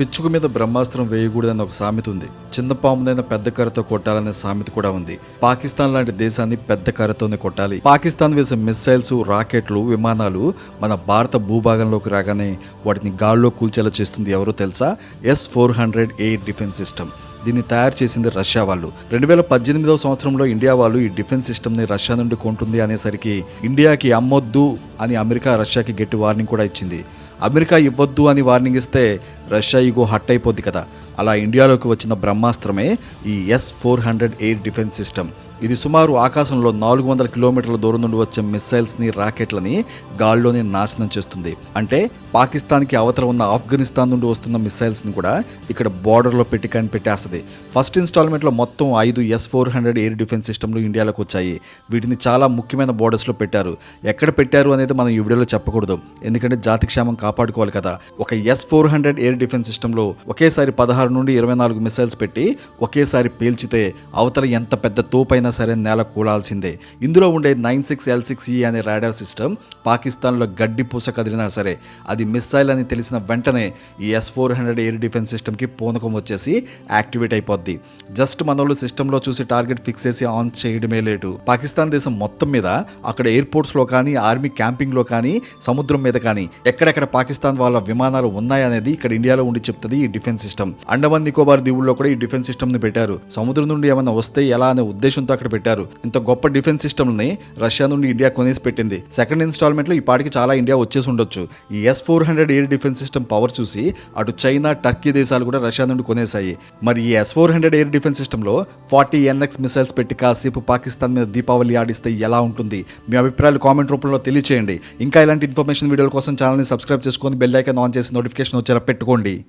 పిచ్చుకు మీద బ్రహ్మాస్త్రం వేయకూడదని ఒక సామెత ఉంది. చిన్న పాముదైన పెద్ద కర్రతో కొట్టాలనే సామెత కూడా ఉంది. పాకిస్తాన్ లాంటి దేశాన్ని పెద్ద కర్రతోనే కొట్టాలి. పాకిస్తాన్ వేసే మిస్సైల్స్ రాకెట్లు విమానాలు మన భారత భూభాగంలోకి రాగానే వాటిని గాల్లో కూల్చేలా చేస్తుంది ఎవరో తెలుసా? S four hundred air defence system. దీన్ని తయారు చేసింది రష్యా వాళ్ళు. రెండు వేల పద్దెనిమిదవ సంవత్సరంలో ఇండియా వాళ్ళు ఈ డిఫెన్స్ సిస్టమ్ని రష్యా నుండి కొంటుంది అనేసరికి ఇండియాకి అమ్మొద్దు అని అమెరికా రష్యాకి గట్టి వార్నింగ్ కూడా ఇచ్చింది. అమెరికా ఇవ్వద్దు అని వార్నింగ్ ఇస్తే రష్యా ఈగో హట్ అయిపోద్ది కదా. అలా ఇండియాలోకి వచ్చిన బ్రహ్మాస్త్రమే ఈ S four hundred air defence system ఇది సుమారు ఆకాశంలో నాలుగు వందల కిలోమీటర్ల దూరం నుండి వచ్చే మిస్సైల్స్ని రాకెట్లని గాల్లోనే నాశనం చేస్తుంది. అంటే పాకిస్తాన్కి అవతల ఉన్న ఆఫ్ఘనిస్తాన్ నుండి వస్తున్న మిస్సైల్స్ని కూడా ఇక్కడ బార్డర్లో పెట్టి కనిపెట్టేస్తుంది. ఫస్ట్ ఇన్స్టాల్మెంట్లో మొత్తం ఐదు S four hundred air defence సిస్టమ్లు ఇండియాలోకి వచ్చాయి. వీటిని చాలా ముఖ్యమైన బోర్డర్స్లో పెట్టారు. ఎక్కడ పెట్టారు అనేది మనం ఈ వీడియోలో చెప్పకూడదు. ఎందుకంటే జాతి క్షేమం కాపాడుకోవాలి కదా. ఒక S four hundred air defence సిస్టంలో ఒకేసారి పదహారు నుండి ఇరవై నాలుగు మిస్సైల్స్ పెట్టి ఒకేసారి పేల్చితే అవతల ఎంత పెద్ద తోపైనా సరే నేల కూలాల్సిందే. ఇందులో ఉండే నైన్ సిక్స్ ఎల్ సిక్స్ ఈ అనే రాడార్ సిస్టమ్ పాకిస్తాన్లో గడ్డి పూస కదిలినా సరే అది మిస్సైల్ అని తెలిసిన వెంటనే ఈ S four hundred air defence సిస్టమ్కి పూనకం వచ్చేసి యాక్టివేట్ అయిపోద్ది. జస్ట్ మనోళ్ళు సిస్టంలో చూసి టార్గెట్ ఫిక్స్ చేసి ఆన్ చేయడమే లేటు. పాకిస్తాన్ దేశం మొత్తం మీద అక్కడ ఎయిర్పోర్ట్స్లో కానీ ఆర్మీ క్యాంపింగ్లో కానీ సముద్రం మీద కానీ ఎక్కడెక్కడ పాకిస్తాన్ వాళ్ళ విమానాలు ఉన్నాయనేది ఇక్కడ ఇండియాలో ఉండి చెప్తుంది ఈ డిఫెన్స్ సిస్టమ్. అండమాన్ నికోబార్ దీవుల్లో కూడా ఈ డిఫెన్స్ సిస్టమ్ని పెట్టారు. సముద్రం నుండి ఏమైనా వస్తే ఎలా అనే ఉద్దేశంతో అక్కడ పెట్టారు. ఇంత గొప్ప డిఫెన్స్ సిస్టమ్ని రష్యా నుండి ఇండియా కొనేసి పెట్టింది సెకండ్ ఇన్స్టాల్మెంట్లో ఈ పాటికి చాలా ఇండియా వచ్చేసి ఉండొచ్చు. ఈ S four hundred air defence system power చూసి అటు చైనా టర్కీ దేశాలు కూడా రష్యా నుండి కొనేసాయి మరి ఈ S four hundred air defence సిస్టంలో ఫార్టీ ఎన్ఎక్స్ మిసైల్స్ పెట్టి కాసేపు పాకిస్తాన్ మీద దీపావళి ఆడిస్తే ఎలా ఉంటుంది? మీ అభిప్రాయాలు కామెంట్ రూపంలో తెలియచేయండి. ఇంకా ఇలాంటి ఇన్ఫర్మేషన్ వీడియోల కోసం ఛానల్ని సబ్స్క్రైబ్ చేసుకొని బెల్ ఐకాన్ ఆన్ చేసి నోటిఫికేషన్ వచ్చేలా పెట్టుకోండి.